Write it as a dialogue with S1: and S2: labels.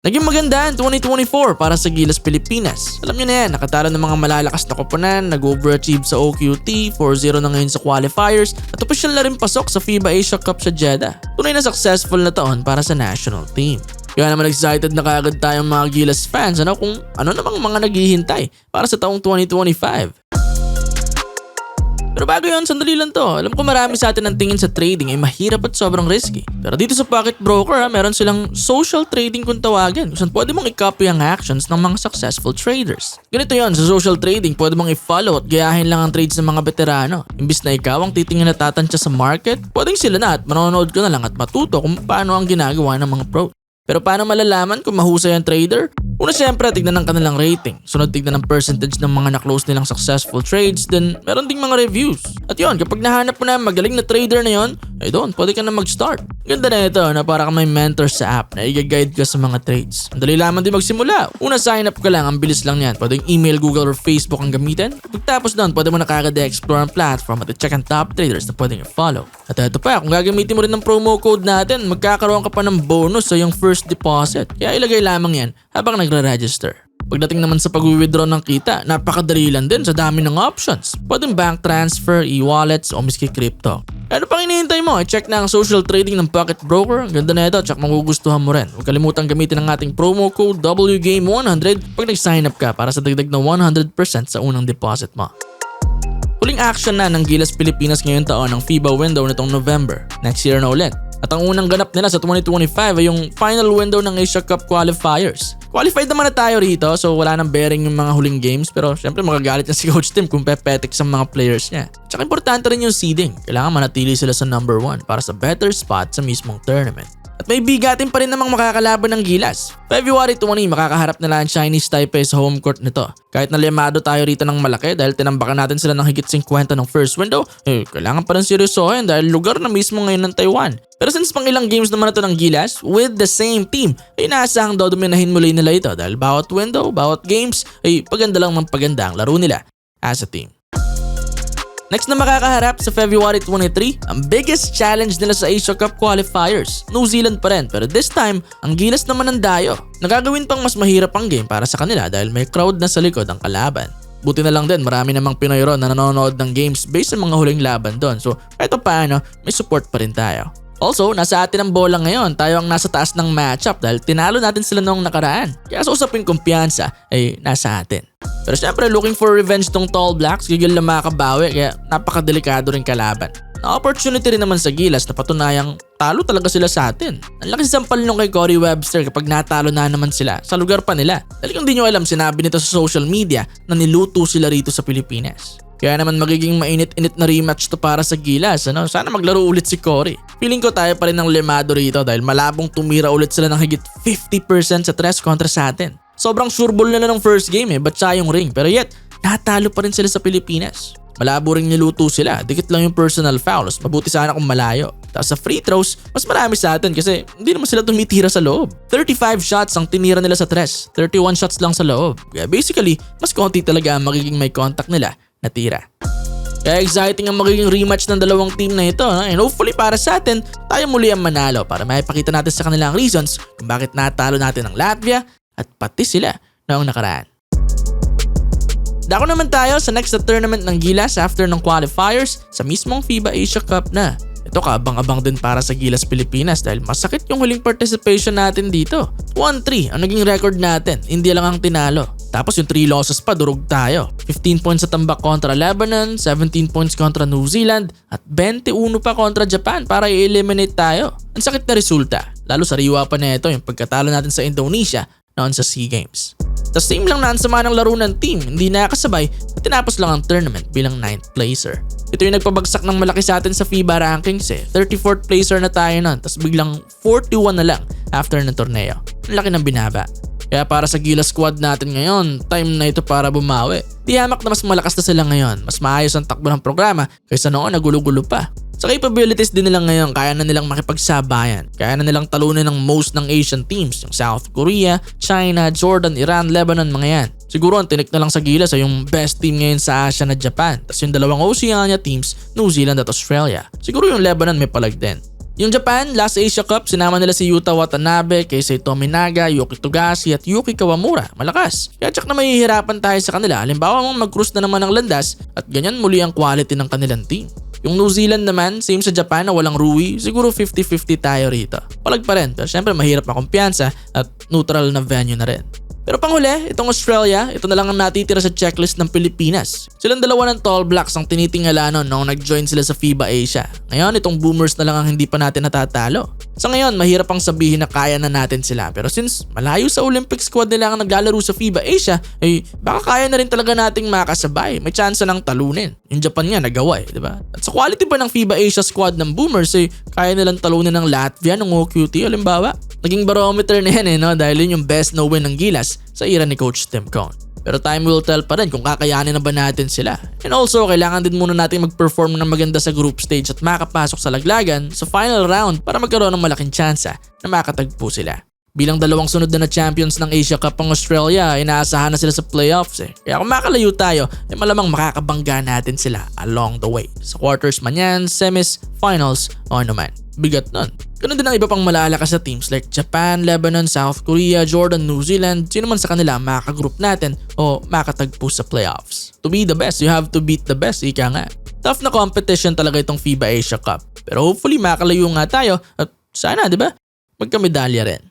S1: Naging maganda ang 2024 para sa Gilas Pilipinas. Alam niyo na yan, nakatalo ng mga malalakas na koponan, nag-overachieve sa OQT, 4-0 na ngayon sa qualifiers, at opisyal na rin pasok sa FIBA Asia Cup sa Jeddah. Tunay na successful na taon para sa national team. Kaya naman excited na kaagad tayong mga Gilas fans ano kung ano namang mga naghihintay para sa taong 2025. Pero bago yun, sandali lang to. Alam ko marami sa atin ang tingin sa trading ay mahirap at sobrang risky. Pero dito sa Pocket Broker, ha, meron silang social trading kung tawagin. Kung pwede mong i-copy ang actions ng mga successful traders. Ganito yon sa social trading, pwede mong i-follow at gayahin lang ang trades ng mga veterano. Imbis na ikaw ang titingin na tatansya sa market, pwedeng sila na at manonood ka na lang at matuto kung paano ang ginagawa ng mga pro. Pero paano malalaman kung mahusay ang trader? Una siyempre, tignan ng kanilang rating. Sunod tignan ng percentage ng mga na-close nilang successful trades. Then, meron ding mga reviews. At yon kapag nahanap mo na ang magaling na trader na yon, ay doon, pwede ka na mag-start. Ganda na ito na para ka may mentor sa app na i-guide ka sa mga trades. Ang dali lamang din magsimula. Una, sign up ka lang. Ang bilis lang yan. Pwedeng email, Google, or Facebook ang gamitin. Pagtapos doon, pwede mo na kagad explore ang platform at i-check ang top traders na pwedeng i-follow. At ito pa, kung gagamitin mo rin ng promo code natin, magkakaroon ka pa ng bonus sa iyong first deposit. Kaya ilagay lamang yan habang nagre-register. Pagdating naman sa pag-withdraw ng kita, napakadali lang din sa dami ng options. Pwedeng bank transfer, e-wallets o miski crypto. Ano pang hinihintay mo? I-check na ang social trading ng Pocket Broker. Ang ganda na ito, tsak magugustuhan mo rin. Huwag kalimutan gamitin ang ating promo code WGAME100 pag nag-sign up ka para sa dagdag na 100% sa unang deposit mo. Huling action na ng Gilas Pilipinas ngayong taon ng FIBA window nitong November. Next year na ulit. At ang unang ganap nila sa 2025 ay yung final window ng Asia Cup qualifiers. Qualified naman na tayo rito so wala nang bearing yung mga huling games pero syempre magagalit na si Coach Tim kung pepetik sa mga players niya. Tsaka importante rin yung seeding. Kailangan manatili sila sa number 1 para sa better spot sa mismong tournament. At may bigatin pa rin namang makakalaban ng Gilas. February 20 makakaharap nila ang Chinese Taipei sa home court nito. Kahit na limado tayo rito ng malaki dahil tinambakan natin sila ng higit 50 ng first window, eh kailangan pa rin seryosohin dahil lugar na mismo ngayon ng Taiwan. Pero since pang ilang games naman na ito ng Gilas, with the same team, ay inaasahang daw dominahin muli nila ito dahil bawat window, bawat games, ay paganda lang ng paganda ang laro nila as a team. Next na makakaharap sa February 23, ang biggest challenge nila sa Asia Cup qualifiers. New Zealand pa rin pero this time, ang gilas naman ng dayo. Nagagawin pang mas mahirap ang game para sa kanila dahil may crowd na sa likod ang kalaban. Buti na lang din marami namang Pinoy ron na nanonood ng games based sa mga huling laban doon. So kahit paano, may support pa rin tayo. Also, nasa atin ang bola ngayon. Tayo ang nasa taas ng matchup dahil tinalo natin sila noong nakaraan. Kaya sa usaping kumpiyansa ay nasa atin. Pero syempre looking for revenge tong Tall Blacks, gigil na makabawi kaya napakadelikado rin kalaban. Na opportunity rin naman sa Gilas na patunayang talo talaga sila sa atin. Ang laki sampal nung kay Corey Webster kapag natalo na naman sila sa lugar pa nila. Kung di nyo alam, sinabi nito sa social media na niluto sila rito sa Pilipinas. Kaya naman magiging mainit-init na rematch to para sa Gilas. Ano? Sana maglaro ulit si Corey. Feeling ko tayo pa rin ng lemado rito dahil malabong tumira ulit sila ng higit 50% sa tres kontra sa atin. Sobrang sureball na ng first game eh, ba't yung ring? Pero yet, natalo pa rin sila sa Pilipinas. Malabo rin niluto sila, dikit lang yung personal fouls, mabuti sana kung malayo. Tapos sa free throws, mas marami sa atin kasi hindi naman sila tumitira sa loob. 35 shots ang tinira nila sa tres, 31 shots lang sa loob. Kaya basically, mas konti talaga ang magiging may contact nila natira. Kaya exciting ang magiging rematch ng dalawang team na ito no? and hopefully para sa atin, tayo muli ang manalo para maipakita natin sa kanila ang reasons kung bakit natalo natin ang Latvia at pati sila noong nakaraan. Dako naman tayo sa next na tournament ng Gilas after ng qualifiers sa mismong FIBA Asia Cup na. Ito kaabang-abang din para sa Gilas Pilipinas dahil masakit yung huling participation natin dito. 1-3 ang naging record natin, India lang ang tinalo. Tapos yung 3 losses pa, durog tayo. 15 points sa tambak kontra Lebanon, 17 points kontra New Zealand, at 21 pa kontra Japan para i-eliminate tayo. Ang sakit na resulta, lalo sa riwa pa na ito yung pagkatalo natin sa Indonesia noon sa SEA Games. Tapos same lang na ang ng laro ng team, hindi nakakasabay at tinapos lang ang tournament bilang 9th placer. Ito yung nagpabagsak ng malaki sa atin sa FIBA rankings eh. 34th placer na tayo nun, tapos biglang 41 na lang after ng torneo. Ang laki ng binaba. Kaya para sa Gila squad natin ngayon, time na ito para bumawi. Tiyamak na mas malakas na sila ngayon, mas maayos ang takbo ng programa kaysa noon nagulo-gulo pa. Sa capabilities din nila ngayon, kaya na nilang makipagsabayan. Kaya na nilang talunin ng most ng Asian teams, yung South Korea, China, Jordan, Iran, Lebanon, mga yan. Siguro ang tinik na lang sa gila sa yung best team ngayon sa Asia na Japan. Tapos yung dalawang Oceania teams, New Zealand at Australia. Siguro yung Lebanon may palag din. Yung Japan, last Asia Cup, sinama nila si Yuta Watanabe, Keisei Tominaga, Yuki Togashi at Yuki Kawamura. Malakas. Kaya tsak na mahihirapan tayo sa kanila. Halimbawa mong mag-cruise na naman ng landas at ganyan muli ang quality ng kanilang team. Yung New Zealand naman, same sa Japan na walang Rui, siguro 50-50 tayo rito. Palag pa rin, pero syempre mahirap makumpiyansa at neutral na venue na rin. Pero panghuli, itong Australia, ito na lang ang natitira sa checklist ng Pilipinas. Silang dalawa ng Tall Blacks ang tinitingala noon nung nag-join sila sa FIBA Asia. Ngayon, itong Boomers na lang ang hindi pa natin natatalo. Sa ngayon, mahirap pang sabihin na kaya na natin sila. Pero since malayo sa Olympic squad nila ang naglalaro sa FIBA Asia, eh baka kaya na rin talaga nating makasabay. May chance ng talunin. Yung Japan nga nagawa eh, di ba? At sa quality pa ng FIBA Asia squad ng Boomers, eh kaya nilang talunin ng Latvia ng OQT, halimbawa. Naging barometer na yan eh, no? Dahil yun yung best no win ng Gilas sa era ni Coach Tim Cone. Pero time will tell pa rin kung kakayanin na ba natin sila. And also, kailangan din muna natin mag-perform ng maganda sa group stage at makapasok sa laglagan sa final round para magkaroon ng malaking tsansa na makatagpo sila. Bilang dalawang sunod na na champions ng Asia Cup ang Australia, inaasahan na sila sa playoffs eh. Kaya kung makalayo tayo, ay malamang makakabangga natin sila along the way. Sa quarters man yan, semis, finals, o ano man. Bigat nun. Ganun din ang iba pang malalakas sa teams like Japan, Lebanon, South Korea, Jordan, New Zealand, sino man sa kanila makakagroup natin o makatagpo sa playoffs. To be the best, you have to beat the best, ika nga. Tough na competition talaga itong FIBA Asia Cup. Pero hopefully makalayo nga tayo at sana, di ba? Magkamedalya rin.